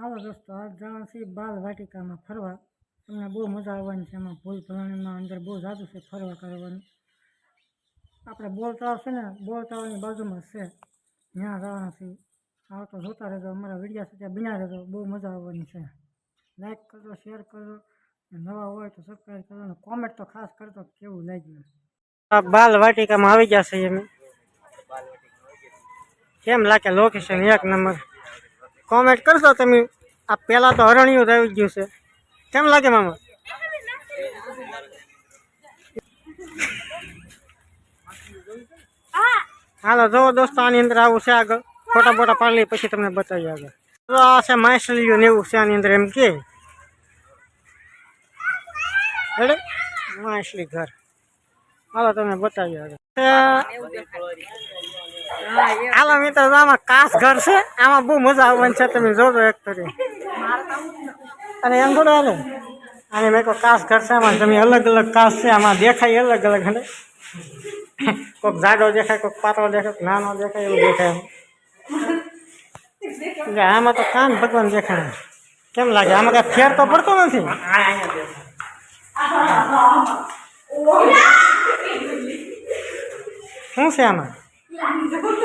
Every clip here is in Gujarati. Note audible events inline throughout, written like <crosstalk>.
હાલો દોસ્તો આજ જવાનું છે બાલ વાટિકામાં ફરવા. તમને બહુ મજા આવવાની છે એમાં. ભૂલ ભલાણીમાં અંદર બહુ જાદુ છે ફરવા કરવાનું. આપણે બોલ છે ને બોલ તળાવની બાજુમાં છે. ત્યાં જવાના છીએ આવો તો જોતા રહેજો. અમારા વિડીયા છે ત્યાં બિના રહેજો. બહુ મજા આવવાની છે. લાઈક કરજો શેર કરજો. નવા હોય તો સબસ્ક્રાઈબ કરજો. અને કોમેન્ટ તો ખાસ કરજો કેવું લાગ્યું. બાલ વાટિકામાં આવી ગયા છે અમે કેમ લાગે? લોકેશન એક નંબર. કોમેન્ટ કરશો તમે આ પહેલાં તો હરણિયું જ આવી ગયું છે કેમ લાગે મામા હાલો જો દોસ્તો આની અંદર આવું છે આગળ ફોટા બોટા પાડી લઈએ પછી તમને બતાવીએ આગળ તો આ છે માછલીઓ ને એવું છે આની અંદર એમ કે રેડી માછલી ઘર હાલો તમને બતાવીએ આગળ હાલો મિત્રો તો આમાં કાસ ઘર છે આમાં બહુ મજા આવવાની છે તમે જોજો એક તરી અને એમ થોડું હાલે અને મેં કહો કાસ ઘર છે આમાં તમે અલગ અલગ કાસ છે આમાં દેખાય અલગ અલગ હને કોઈક જાડો દેખાય કોઈક પાતળો દેખાય કોઈક નાનો દેખાય એવું દેખાય એમ એટલે આમાં તો કાન ભગવાન દેખાય કેમ લાગે આમાં કાંઈ ફેર તો પડતો નથી શું છે આમાં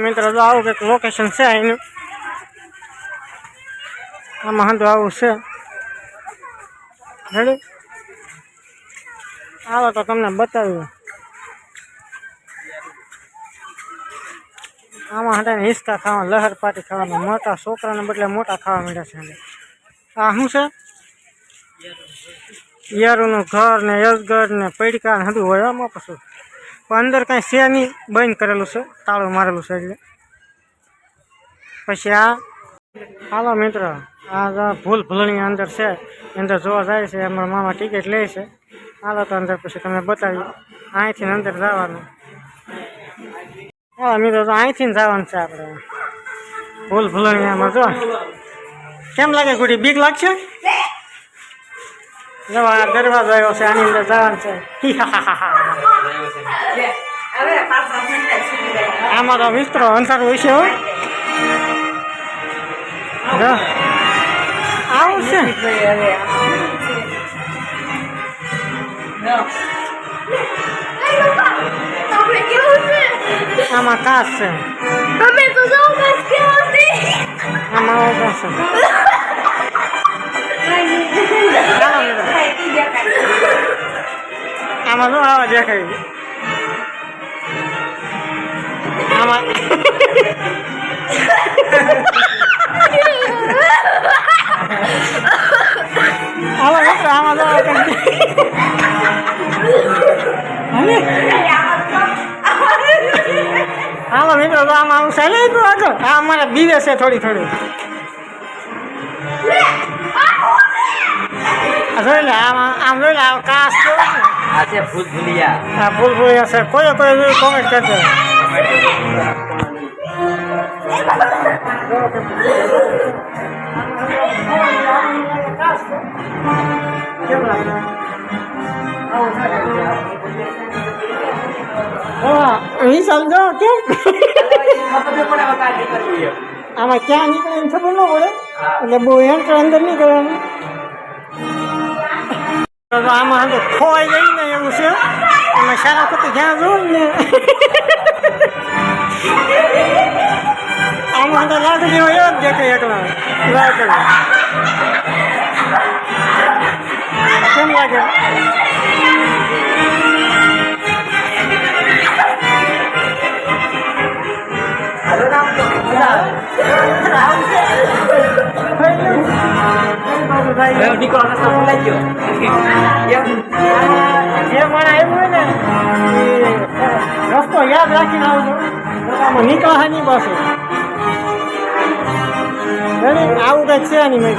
મિત્રો જો આવું કંઈક લોકેશન છે એનું આમાં હંધું આવું છે રેડી આવો તો તમને બતાવ્યું આમાં હંધાને હિંચકા ખાવા લહેર પાટી ખાવાના મોટા છોકરાને બદલે મોટા ખાવા માંડ્યા છે હવે. આ શું છે યારુનું ઘર ને યશગઢ ને પૈડકા ને બધું હોય આમાં પછી. પણ અંદર કાંઈ છે નહીં, બંધ કરેલું છે, તાળું મારેલું છે એટલે. પછી આ, હાલો મિત્ર, આ ભૂલ ભૂલણી અંદર છે, અંદર જોવા જાય છે અમારા મામા ટિકિટ લે છે. હાલો તો અંદર પછી તમને બતાવી અહીંથી અંદર જવાનું. હા મિત્રો, તો અહીંથી જવાનું છે આપણે. ભૂલ ભૂલણી આમાં જો. કેમ લાગે, ગુડી? બીક લાગશે? જો આ દરવાજો આવ્યો છે આની અંદર જવાનું છે આમાં તો મિત્રો અંધારું હોય છે હો જો આવું છે તમે કેવું છે આમાં કાચ છે તમે તો જો કસ કેવું છે આમાં આવું કાચ છે ચાલો મિત્રો. આમાં શું આવા દેખાય આમાં હાલો મિત્રો આમાં આમાં આવું ચાલે તો આગળ આ અમારે બીવે છે થોડી થોડી જોઈ લે આમાં આમ જોઈ લે કાસ કેવો છે આ છે ભૂલ ભૂલિયા ભૂલ કોઈ કોઈ કોમેન્ટ કરજો સમજો કે આમાં ક્યાં નીકળે ખબર ન પડે. એટલે બહુ એન્ટર અંદર નહીં કરવાનું. આમાં અંદર ખોવાઈ જાય ને એવું છે. એમાં સારા ખોટી જ્યાં જોઉં ને. આમાં અંદર લાકડી હોય જ દેખાય એકલા. લાકડી કેમ લાગે? સારું થાય નીકળો રસ્તો ભૂલાઈ ગયો જે મને આવ્યું હોય ને રસ્તો યાદ રાખીને આવજો આમાં નીકળા નહીં રેડી? આવું કંઈક છે નહીં મેં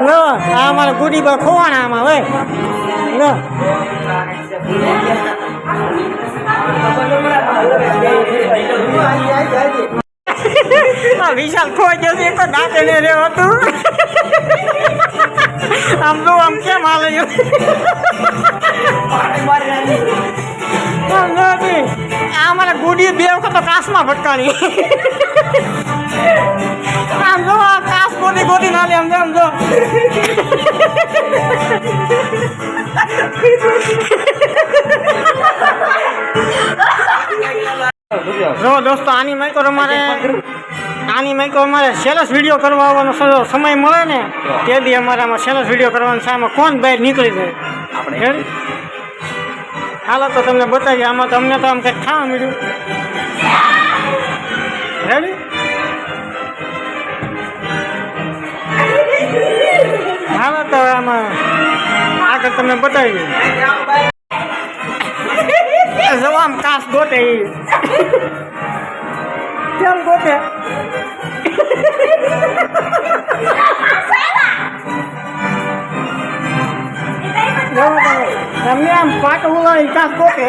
લો આ અમારા ગુડી પર ખોવાણા આમાં હોય લો વિશાલ ખોઈ ગયો છે એક જ દાંતે ને રહ્યો હતું આમ જો આમ કેમ હાલે છે? આમ જો હતી. આ અમારા ગુડી બે વખત તો કાસમાં ભટકાણી આમ જો આ કાસ ગોતી ગોતી ના લે આમ જો આમ જો જો દોસ્તો આની માઈકો અમારે આની માઈકો અમારે સેલસ વીડિયો કરવા આવવાનો સમય મળે ને તે બી અમારે આમાં સેલસ વીડિયો કરવાનો સામે કોણ બહાર નીકળી જાય? આપણે? હાલો તો તમને બતાવીએ આમાં તો અમને તો આમ કંઈક ખાવા મળ્યું. રેડી હાલો તો આમાં આગળ તમને બતાવી <laughs> જવામ આમ કાસ ગોતે ઈ. કેમ ગોતે? જો તમે તમને આમ પાટ ઉલાળી કાસ ગોતે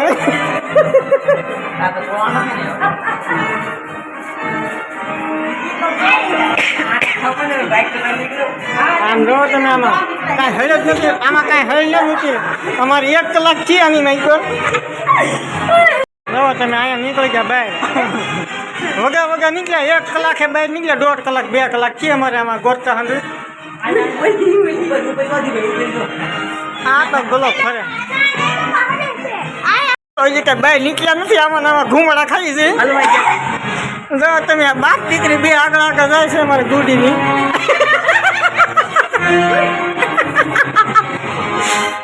આ તો જોવાનું ને ખબર ને બાઈક તો લઈ નીકળ્યો આમ જો તમે આમાં કાંઈ હળ જ નથી આમાં કાંઈ હળ નથી અમારી એક કલાક છે આની નહીં તો જો તમે અહીંયા નીકળી ગયા બહાર વગા વગા નીકળ્યા એક કલાકે બહાર નીકળ્યા દોઢ કલાક બે કલાક છે અમારે આમાં ગોતતા હંડ્રેડ આ તો ગલો ફરે હજી કઈ બહાર નીકળ્યા નથી આમાં ને આમાં ઘૂમડા ખાઈ છે જો તમે આ બાપ દીકરી બે આગળ આગળ જાય છે અમારી ગુડીની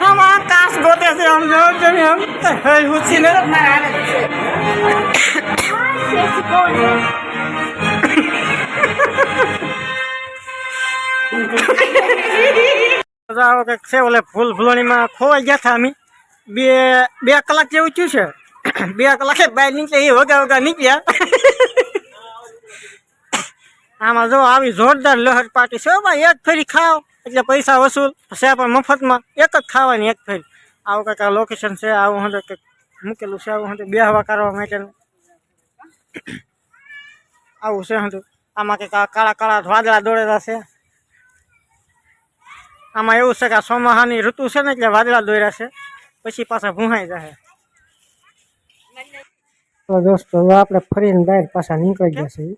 આમાં કાસ ગોતે છે આમ જો તમે આમ હઈ ઉછીને આવો કંઈક છે ઓલે ફૂલ ફૂલોણીમાં ખોવાઈ ગયા હતા અમે બે બે કલાક જેવું થયું છે. બે કલાકે બહાર નીકળે એ વગા વગા નીકળ્યા આમાં જો આવી જોરદાર લહેર પાટી છે, ભાઈ, એક ફેરી ખાઓ એટલે પૈસા વસૂલ છે પણ મફતમાં એક જ ખાવાની એક ફેરી. આવું કંઈક લોકેશન છે, આવું હતું કંઈક મૂકેલું છે, આવું હતું બેહવા કરવા માટેનું. આવું છે હતું આમાં કંઈક આ કાળા કાળા વાદળા દોડેલા છે આમાં એવું છે કે આ ચોમાસાની ઋતુ છે ને એટલે વાદળા દોર્યા છે પછી પાછા ભૂહાઈ જાય તો દોસ્તો આપણે ફરીને બહાર પાછા નીકળી ગયા છીએ